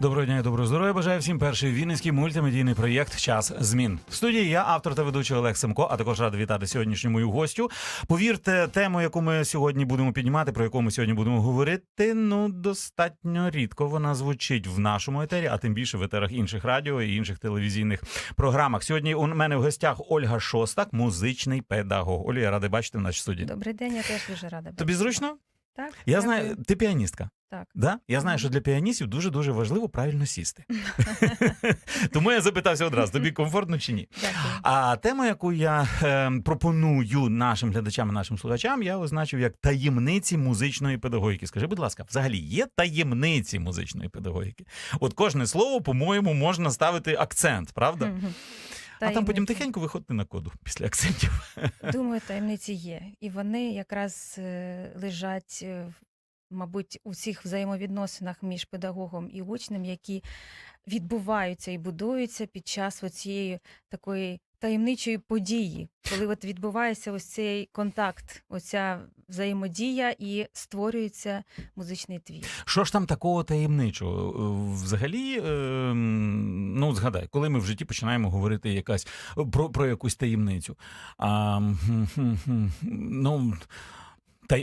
Доброго дня і доброго здоров'я. Бажаю всім перший вінницький мультимедійний проєкт Час змін. В студії я, автор та ведучий Олег Семко, а також радий вітати сьогоднішню мою гостю. Повірте, тему, яку ми сьогодні будемо піднімати, про яку ми сьогодні будемо говорити, ну достатньо рідко вона звучить в нашому етері, а тим більше в етерах інших радіо і інших телевізійних програмах. Сьогодні у мене в гостях Ольга Шостак, музичний педагог. Оля, я радий бачити в нашій студії. Добрий день, я теж дуже рада. Тобі зручно? Так, Я знаю, ти піаністка. Так. Да? Я знаю, що для піаністів дуже дуже важливо правильно сісти. Тому я запитався одразу: тобі комфортно чи ні? А тема, яку я е, пропоную нашим глядачам і нашим слухачам, я означив як таємниці музичної педагогіки. Скажи, будь ласка, взагалі є таємниці музичної педагогіки? От кожне слово, по-моєму, можна ставити акцент, правда? Мгм. А там потім тихенько виходити на коду після акцентів. Думаю, таємниці є. І вони якраз е, лежать, е, в- мабуть, у всіх взаємовідносинах між педагогом і учнем, які відбуваються і будуються під час цієї такої таємничої події, коли от відбувається ось цей контакт, оця взаємодія і створюється музичний твір. Що ж там такого таємничого? Е, Взагалі, е, ну згадай, коли ми в житті починаємо говорити якась про, про якусь таємницю. А, ну, та,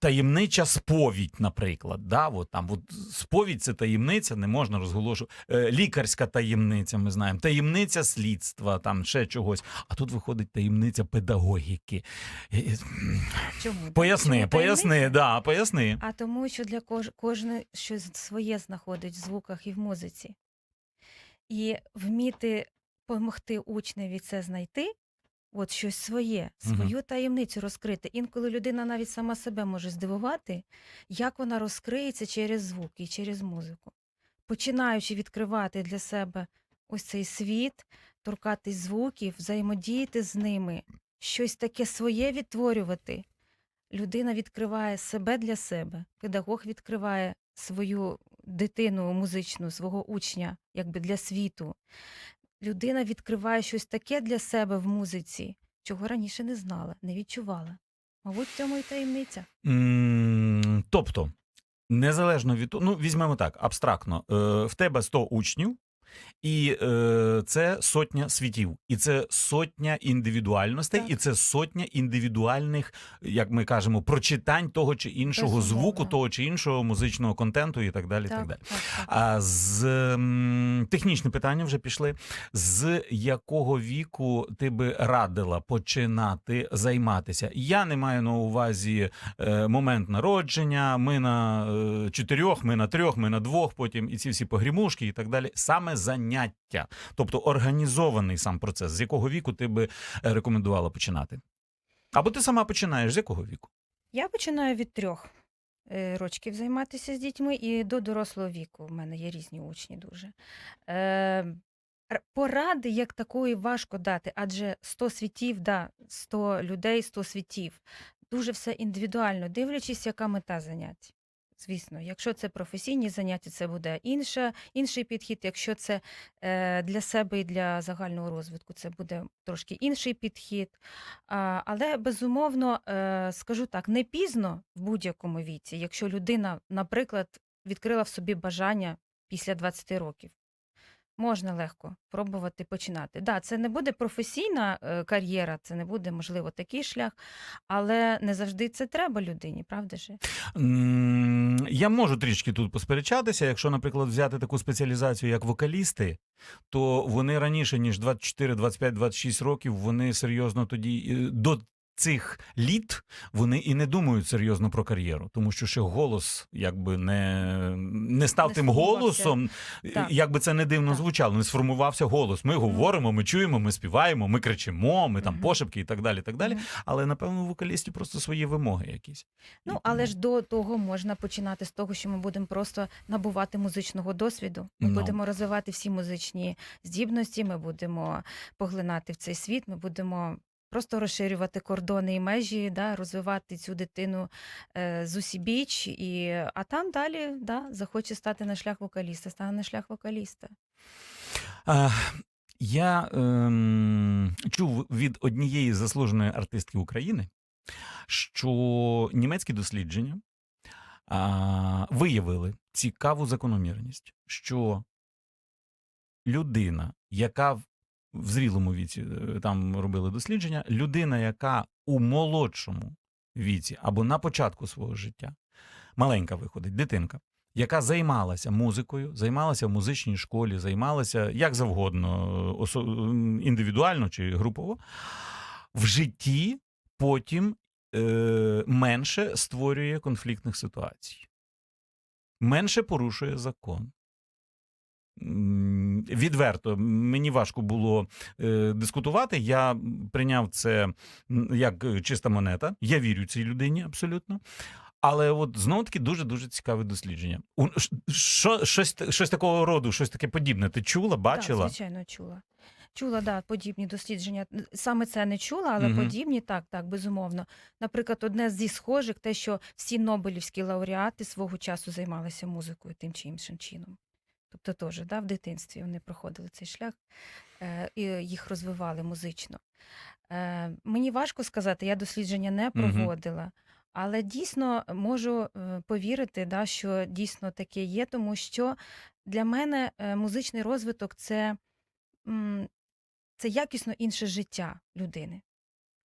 таємнича сповідь, наприклад. Да? От, там, от, сповідь це таємниця, не можна розголошувати. Е, лікарська таємниця, ми знаємо, таємниця слідства, там ще чогось. А тут виходить таємниця педагогіки. Е, е, Чому? Поясни, Чому поясни, да, поясни. А тому, що для кож... кожне щось своє знаходить в звуках і в музиці. І вміти допомогти учневі це знайти, от щось своє, свою таємницю розкрити. Інколи людина навіть сама себе може здивувати, як вона розкриється через звук і через музику. Починаючи відкривати для себе ось цей світ, торкатись звуків, взаємодіяти з ними, щось таке своє відтворювати людина відкриває себе для себе, педагог відкриває свою дитину музичну, свого учня, якби для світу. Людина відкриває щось таке для себе в музиці, чого раніше не знала, не відчувала. Мабуть, в цьому і таємниця. Тобто, незалежно від того, ну візьмемо так, абстрактно, е, в тебе 100 учнів, і е, це сотня світів, і це сотня індивідуальностей, Так. і це сотня індивідуальних, як ми кажемо, прочитань того чи іншого Безумовно. звуку, того чи іншого музичного контенту, і так далі. і так далі. так, так. А з м, технічні питання вже пішли. З якого віку ти би радила починати займатися? Я не маю на увазі е, момент народження. Ми на е, чотирьох, ми на трьох, ми на двох, потім і ці всі погрімушки, і так далі. Саме заняття, тобто організований сам процес. З якого віку ти би е, рекомендувала починати? Або ти сама починаєш з якого віку? Я починаю від трьох е, рочків займатися з дітьми і до дорослого віку. У мене є різні учні дуже. Е, Поради як такої важко дати, адже 100 світів, да, 100 людей, 100 світів. Дуже все індивідуально, дивлячись, яка мета занять. Звісно, якщо це професійні заняття, це буде інша, інший підхід. Якщо це е, для себе і для загального розвитку, це буде трошки інший підхід. А, але безумовно, е, скажу так, не пізно в будь-якому віці, якщо людина, наприклад, відкрила в собі бажання після 20 років. Можна легко пробувати починати. Да, це не буде професійна е, кар'єра, це не буде, можливо, такий шлях, але не завжди це треба людині, правда ж? Я можу трішки тут посперечатися. Якщо, наприклад, взяти таку спеціалізацію, як вокалісти, то вони раніше, ніж 24, 25, 26 років, вони серйозно тоді е, до цих літ вони і не думають серйозно про кар'єру, тому що ще голос якби не, не став Не тим голосом, Так. як би це не дивно Так. звучало, не сформувався голос. Ми говоримо, ми чуємо, ми співаємо, ми кричимо, ми там пошепки і так далі. так далі. Але напевно вокалістів просто свої вимоги якісь. Ну, І але тому- ж до того можна починати з того, що ми будемо просто набувати музичного досвіду. Ми Ну. будемо розвивати всі музичні здібності, ми будемо поглинати в цей світ, ми будемо просто розширювати кордони і межі, да, розвивати цю дитину е, з усібіч, і, а там далі да, захоче стати на шлях вокаліста, стане на шлях вокаліста. А, я ем, чув від однієї заслуженої артистки України, що німецькі дослідження а, виявили цікаву закономірність, що людина, яка в, зрілому віці е, там робили дослідження, людина, яка у молодшому віці або на початку свого життя, маленька виходить, дитинка, яка займалася музикою, займалася в музичній школі, займалася як завгодно, осо- індивідуально чи групово, в житті потім е, менше створює конфліктних ситуацій, менше порушує закон. Відверто, мені важко було е, дискутувати. Я прийняв це як е, чиста монета. Я вірю цій людині абсолютно. Але от знову таки дуже дуже цікаве дослідження. У- Що, щось, щось такого роду, щось таке подібне. Ти чула, бачила? Так, звичайно, чула. Чула, да, подібні дослідження. Саме це не чула, але Мгм. подібні так, так, безумовно. Наприклад, одне зі схожих, те, що всі Нобелівські лауреати свого часу займалися музикою тим чи іншим чином. Тобто теж да, в дитинстві вони проходили цей шлях е, і їх розвивали музично. Е, мені важко сказати, я дослідження не проводила. Але дійсно можу е, повірити, да, що дійсно таке є, тому що для мене е, музичний розвиток це, це якісно інше життя людини.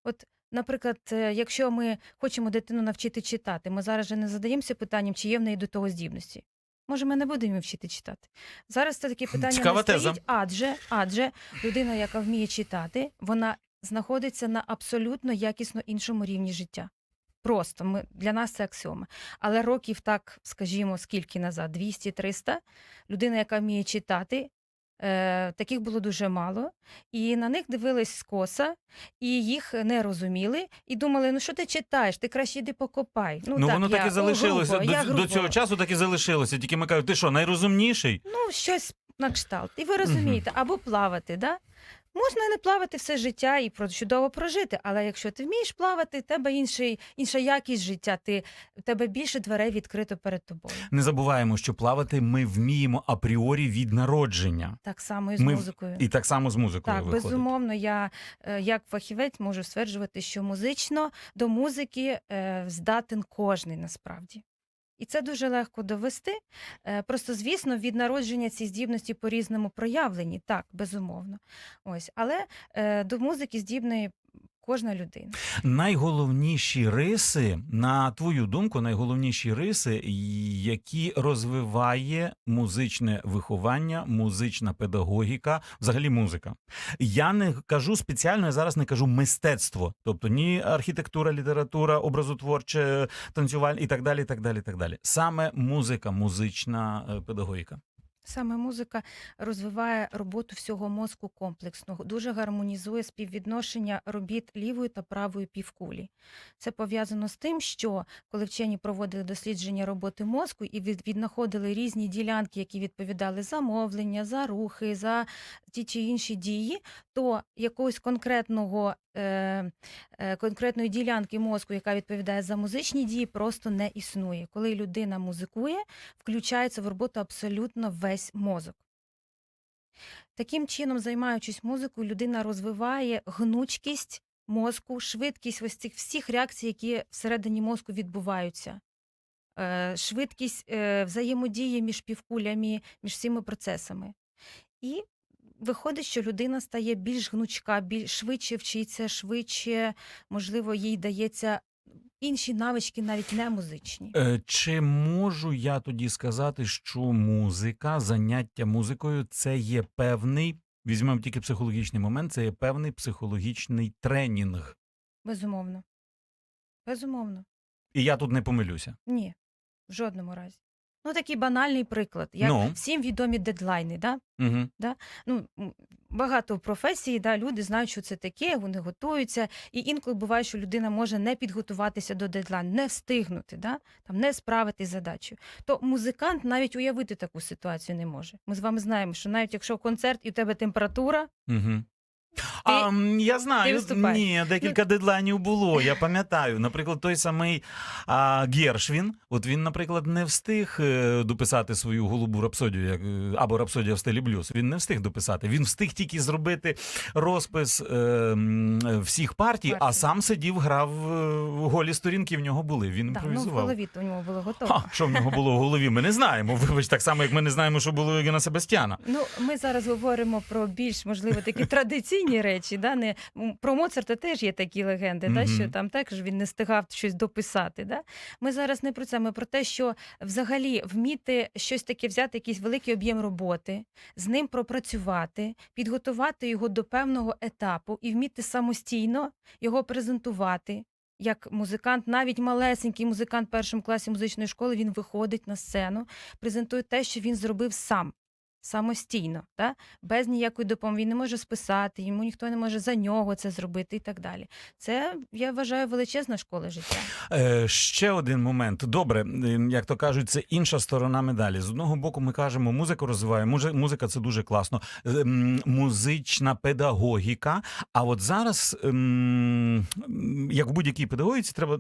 От, наприклад, якщо ми хочемо дитину навчити читати, ми зараз же не задаємося питанням, чи є в неї до того здібності. Може, ми не будемо вчити читати. Зараз це таке питання Цікава не теза. адже, адже людина, яка вміє читати, вона знаходиться на абсолютно якісно іншому рівні життя. Просто ми, для нас це аксіома. Але років так, скажімо, скільки назад, 200-300, людина, яка вміє читати, е, таких було дуже мало, і на них дивились скоса, і їх не розуміли, і думали, ну що ти читаєш, ти краще йди покопай. Ну, воно так я, і залишилося. грубо, до, до цього часу так і залишилося. Тільки ми кажемо, ти що, найрозумніший? Ну, щось на кшталт. І ви розумієте, або плавати, да? Можна не плавати все життя і чудово прожити, але якщо ти вмієш плавати, в тебе інший, інша якість життя, ти, в тебе більше дверей відкрито перед тобою. Не забуваємо, що плавати ми вміємо апріорі від народження. Так само і з Ми в- музикою. І так само з музикою Так, виходить. безумовно, я е, як фахівець можу стверджувати, що музично до музики е, здатен кожний насправді. І це дуже легко довести. Е, Просто, звісно, від народження ці здібності по-різному проявлені, так, безумовно. Ось, але е, до музики здібна кожна людина. Найголовніші риси, на твою думку, найголовніші риси, які розвиває музичне виховання, музична педагогіка, взагалі музика. Я не кажу спеціально, я зараз не кажу мистецтво, тобто ні архітектура, література, образотворче, танцювальне і так далі. і так далі, і так далі. Саме музика, музична е, педагогіка. Саме музика розвиває роботу всього мозку комплексно, дуже гармонізує співвідношення робіт лівої та правої півкулі. Це пов'язано з тим, що коли вчені проводили дослідження роботи мозку і віднаходили різні ділянки, які відповідали за мовлення, за рухи, за ті чи інші дії, то якогось конкретного конкретної ділянки мозку, яка відповідає за музичні дії, просто не існує. Коли людина музикує, включається в роботу абсолютно весь мозок. Таким чином, займаючись музикою, людина розвиває гнучкість мозку, швидкість ось цих всіх реакцій, які всередині мозку відбуваються. Е, Швидкість е, взаємодії між півкулями, між всіми процесами. І виходить, що людина стає більш гнучка, більш швидше вчиться, швидше, можливо, їй дається інші навички, навіть не музичні. Е, Чи можу я тоді сказати, що музика, заняття музикою це є певний, візьмемо тільки психологічний момент, це є певний психологічний тренінг. Безумовно. Безумовно. І я тут не помилюся. Ні, в жодному разі. Ну, такий банальний приклад. Як Ну. всім відомі дедлайни. Да? Угу. Ну, м, багато в професії, да, люди знають, що це таке, вони готуються. І інколи буває, що людина може не підготуватися до дедлайну, не встигнути, да? там, не справитись з задачею. То музикант навіть уявити таку ситуацію не може. Ми з вами знаємо, що навіть якщо концерт і у тебе температура, Угу. А, м, я знаю, виступаєш? ні, декілька дедлайнів було. Я пам'ятаю. Наприклад, той самий а, Гершвін. От він, наприклад, не встиг е, дописати свою голубу рапсодію, як, е, або рапсодія в стилі блюз. Він не встиг дописати. Він встиг тільки зробити розпис е, м, е, всіх партій, а Партій. сам сидів, грав е, голі сторінки в нього були. Він Да, ну, в імпровізував. голові то у нього було готово. Ха, що в нього було в голові? Ми не знаємо. Вибач, так само, як ми не знаємо, що було у Євгена Себастьяна. Ну, ми зараз говоримо про більш можливо такі традиційні речі. Да? Не про Моцарта теж є такі легенди, да? Мгм. що там також він не встигав щось дописати. Да? Ми зараз не про це. Ми про те, що взагалі вміти щось таке взяти, якийсь великий об'єм роботи, з ним пропрацювати, підготувати його до певного етапу і вміти самостійно його презентувати. Як музикант, навіть малесенький музикант в першому класі музичної школи, він виходить на сцену, презентує те, що він зробив сам самостійно, та? без ніякої допомоги. Він не може списати, йому ніхто не може за нього це зробити і так далі. Це, я вважаю, величезна школа життя. Е, ще один момент. Добре, як то кажуть, це інша сторона медалі. З одного боку, ми кажемо, музика розвиває. музи- Музика це дуже класно. Е, Музична педагогіка. А от зараз, ем, як в будь-якій педагогіці, треба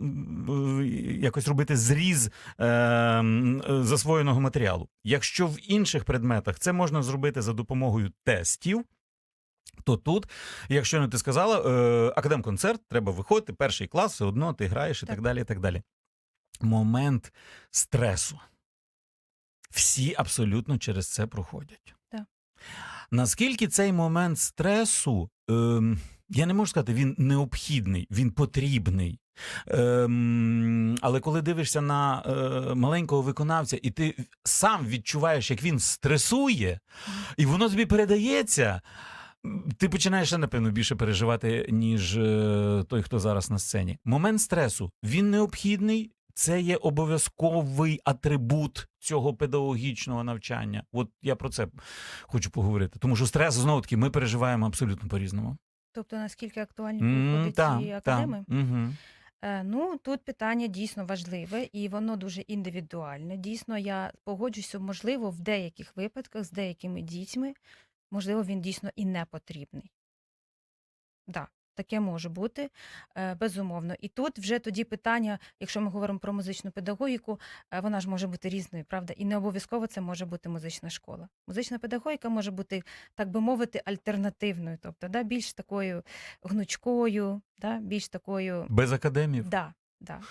якось робити зріз е, е, засвоєного матеріалу. Якщо в інших предметах це можна зробити за допомогою тестів. То тут, якщо не ти сказала, е, академконцерт, треба виходити, перший клас, все одно ти граєш і так, Так. далі. і так далі. Момент стресу. Всі абсолютно через це проходять. Так. Наскільки цей момент стресу, ем, я не можу сказати, він необхідний, він потрібний. Ем, але коли дивишся на е, маленького виконавця, і ти сам відчуваєш, як він стресує, і воно тобі передається. Ти починаєш напевно, більше переживати, ніж е, той, хто зараз на сцені. Момент стресу він необхідний, це є обов'язковий атрибут цього педагогічного навчання. От я про це хочу поговорити. Тому що стрес знову таки ми переживаємо абсолютно по-різному. Тобто, наскільки актуальні виходять та, ці академи? мгм. Е, Ну, тут питання дійсно важливе і воно дуже індивідуальне. Дійсно, я погоджуся, можливо, в деяких випадках з деякими дітьми, можливо, він дійсно і не потрібний. Да, таке може бути, е, безумовно. І тут вже тоді питання, якщо ми говоримо про музичну педагогіку, е, вона ж може бути різною, правда? І не обов'язково це може бути музична школа. Музична педагогіка може бути, так би мовити, альтернативною, тобто да, більш такою гнучкою, да, більш такою Без академів. Да, да.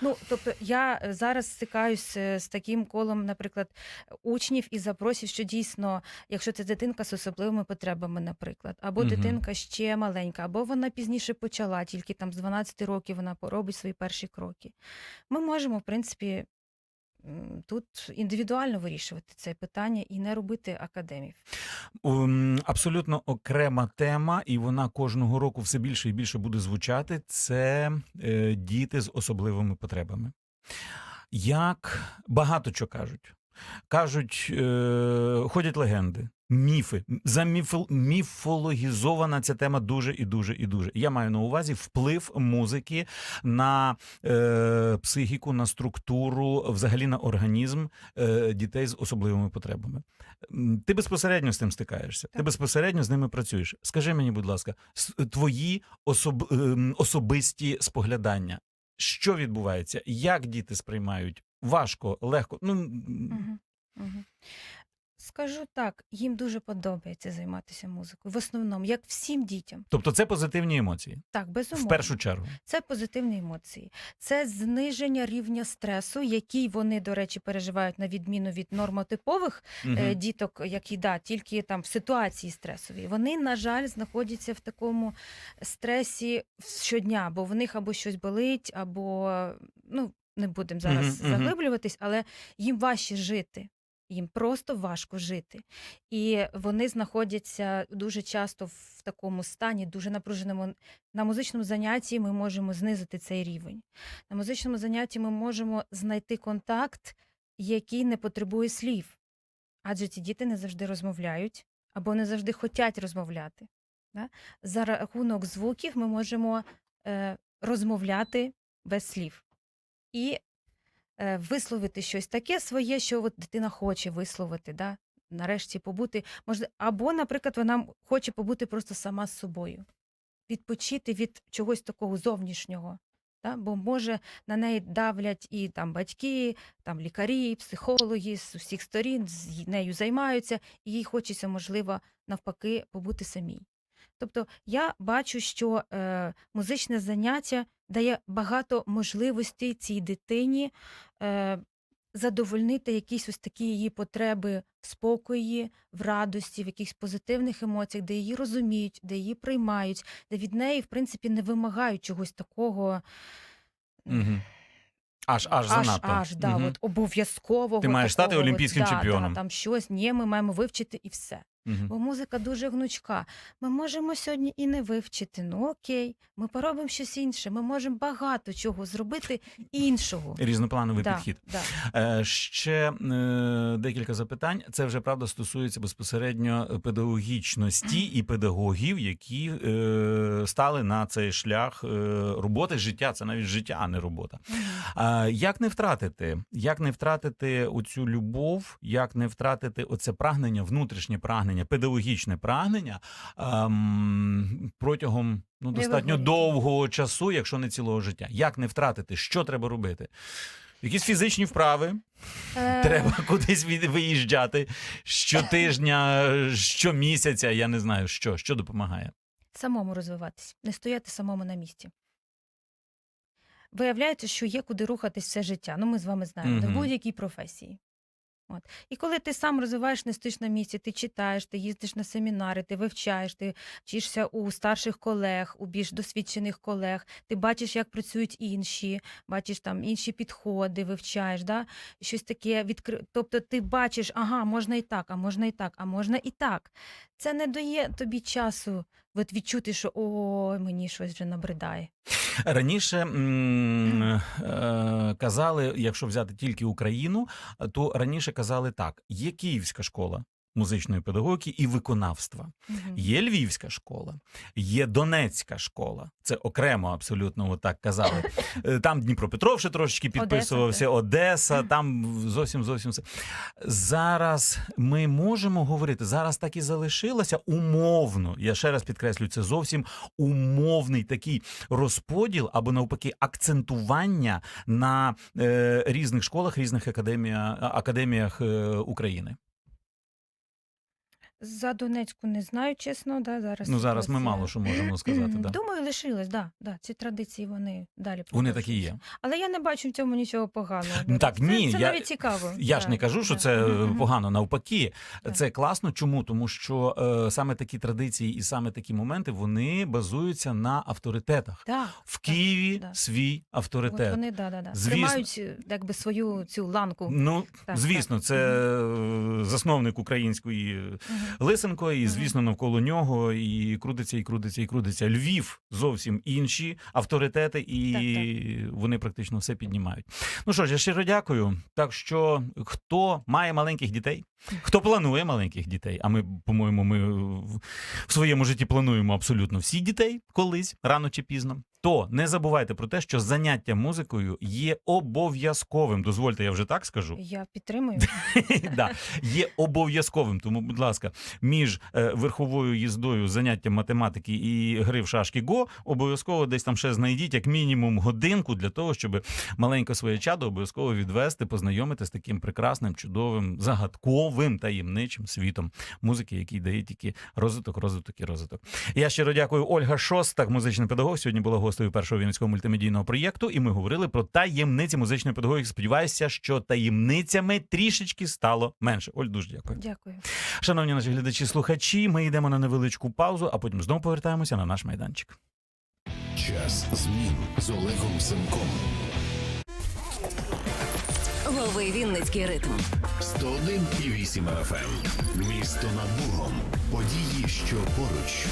Ну, тобто я е, зараз стикаюсь е, з таким колом, наприклад, учнів і запросів, що дійсно, якщо це дитинка з особливими потребами, наприклад, або угу. дитинка ще маленька, або вона пізніше почала, тільки там з 12 років вона поробить свої перші кроки. Ми можемо, в принципі, тут індивідуально вирішувати це питання і не робити академів. Ем, Абсолютно окрема тема, і вона кожного року все більше і більше буде звучати. Це е, діти з особливими потребами. Як багато чого кажуть. Кажуть, е, ходять легенди, міфи. Заміфол, міфологізована ця тема дуже і дуже і дуже. Я маю на увазі вплив музики на е, психіку, на структуру, взагалі на організм е, дітей з особливими потребами. Ти безпосередньо з тим стикаєшся. Ти безпосередньо з ними працюєш. Скажи мені, будь ласка, твої особ, ем, особисті споглядання. Що відбувається? Як діти сприймають? Важко, легко. Ну. Скажу так, їм дуже подобається займатися музикою. В основному, як всім дітям. тобто, це позитивні емоції Так, безумовно. в першу чергу. Це позитивні емоції, це зниження рівня стресу, який вони, до речі, переживають на відміну від нормотипових Мгм. е, діток, які да, тільки там в ситуації стресовій. Вони, на жаль, знаходяться в такому стресі щодня, бо в них або щось болить, або ну не будемо зараз Мгм, мгм. заглиблюватись, але їм важче жити. Їм просто важко жити. І вони знаходяться дуже часто в такому стані, дуже напруженому. На музичному занятті ми можемо знизити цей рівень. На музичному занятті ми можемо знайти контакт, який не потребує слів. Адже ці діти не завжди розмовляють або не завжди хочуть розмовляти. За рахунок звуків ми можемо е, розмовляти без слів. І е, висловити щось таке своє, що от дитина хоче висловити, да? нарешті побути, може, або, наприклад, вона хоче побути просто сама з собою, відпочити від чогось такого зовнішнього. Та? Бо може на неї давлять і там батьки, там лікарі, психологи з усіх сторін з нею займаються, і їй хочеться, можливо, навпаки, побути самій. Тобто я бачу, що е, музичне заняття дає багато можливостей цій дитині е, задовольнити якісь ось такі її потреби в спокої, в радості, в якихось позитивних емоціях, де її розуміють, де її приймають, де від неї, в принципі, не вимагають чогось такого. Угу. Аж аж занадто. аж да, Мгм. от обов'язкового. Ти маєш стати олімпійським да, чемпіоном. Да, там щось, ні, ми маємо вивчити і все. Мгм. Бо музика дуже гнучка. Ми можемо сьогодні і не вивчити. Ну окей, ми поробимо щось інше. Ми можемо багато чого зробити іншого. Різноплановий Да, підхід. да. Е, Ще е, декілька запитань. Це вже правда стосується безпосередньо педагогічності і педагогів, які е, стали на цей шлях е, роботи, життя. Це навіть життя, а не робота. А як не втратити? Як не втратити оцю любов, як не втратити оце прагнення, внутрішнє прагнення, педагогічне прагнення ем, протягом ну достатньо довгого часу, якщо не цілого життя? Як не втратити? Що треба робити? Якісь фізичні вправи, Е, треба кудись виїжджати щотижня, щомісяця, я не знаю, що, що допомагає. Самому розвиватись, не стояти самому на місці. Виявляється, що є куди рухатись все життя. Ну, ми з вами знаємо, да, в будь-якій професії. От. І коли ти сам розвиваєш, не на місці, ти читаєш, ти їздиш на семінари, ти вивчаєш, ти вчишся у старших колег, у більш досвідчених колег, ти бачиш, як працюють інші, бачиш там інші підходи, вивчаєш, да? щось таке відкри... Тобто ти бачиш, ага, можна і так, а можна і так, а можна і так. Це не дає тобі часу от відчути, що ой, мені щось вже набридає. Раніше е, казали, якщо взяти тільки Україну, то раніше казали так: є Київська школа музичної педагогіки і виконавства, Мгм. є Львівська школа, є Донецька школа. Це окремо абсолютно отак казали. Е, Там Дніпропетров ще трошечки підписувався, Одеса, там зовсім зовсім все. Зараз ми можемо говорити, зараз так і залишилося умовно. Я ще раз підкреслюю, це зовсім умовний такий розподіл або навпаки акцентування на е, різних школах, різних академія, академіях е, України. За Донецьку не знаю, чесно, да, зараз. Ну зараз ми мало що можемо сказати. Да. Думаю, лишилось, да, да. Ці традиції вони далі Вони такі є. Але я не бачу в цьому нічого поганого. Так, це, ні, це я- навіть цікаво. Я ж не кажу, що це погано. Навпаки, Так. це класно. Чому? Тому що е, саме такі традиції і саме такі моменти вони базуються на авторитетах. Да, В Києві да. свій от авторитет. вони да, да, да. Звісно. тримають е, якби свою цю ланку. Ну, Так, звісно, так. це е, засновник української Мгм. Лисенко, і звісно, навколо нього і крутиться, і крутиться, і крутиться. Львів зовсім інші авторитети, і вони практично все піднімають. Ну що ж, я щиро дякую. Так що хто має маленьких дітей, хто планує маленьких дітей, а ми, по-моєму, ми в- в своєму житті плануємо абсолютно всі дітей колись, рано чи пізно. То не забувайте про те, що заняття музикою є обов'язковим. Дозвольте, я вже так скажу. Я підтримую. да, є обов'язковим. Тому, будь ласка, між е, верховою їздою, заняттям математики і гри в шашки Го, обов'язково десь там ще знайдіть як мінімум годинку для того, щоб маленьке своє чадо обов'язково відвести, познайомити з таким прекрасним, чудовим, загадковим, таємничим світом музики, який дає тільки розвиток, розвиток і розвиток. Я щиро дякую. Ольга Шостак, музичний педагог. Сьогодні була гостею першого вінницького мультимедійного проєкту, і ми говорили про таємниці музичної педагогіки. Сподіваюся, що таємницями трішечки стало менше. Оль, дуже дякую. Дякую. Шановні наші глядачі, слухачі. Ми йдемо на невеличку паузу, а потім знову повертаємося на наш майданчик. Час змін з Олегом Семком. Лови Вінницький ритм. 101,8 FM. Місто над Богом. Події, що поруч.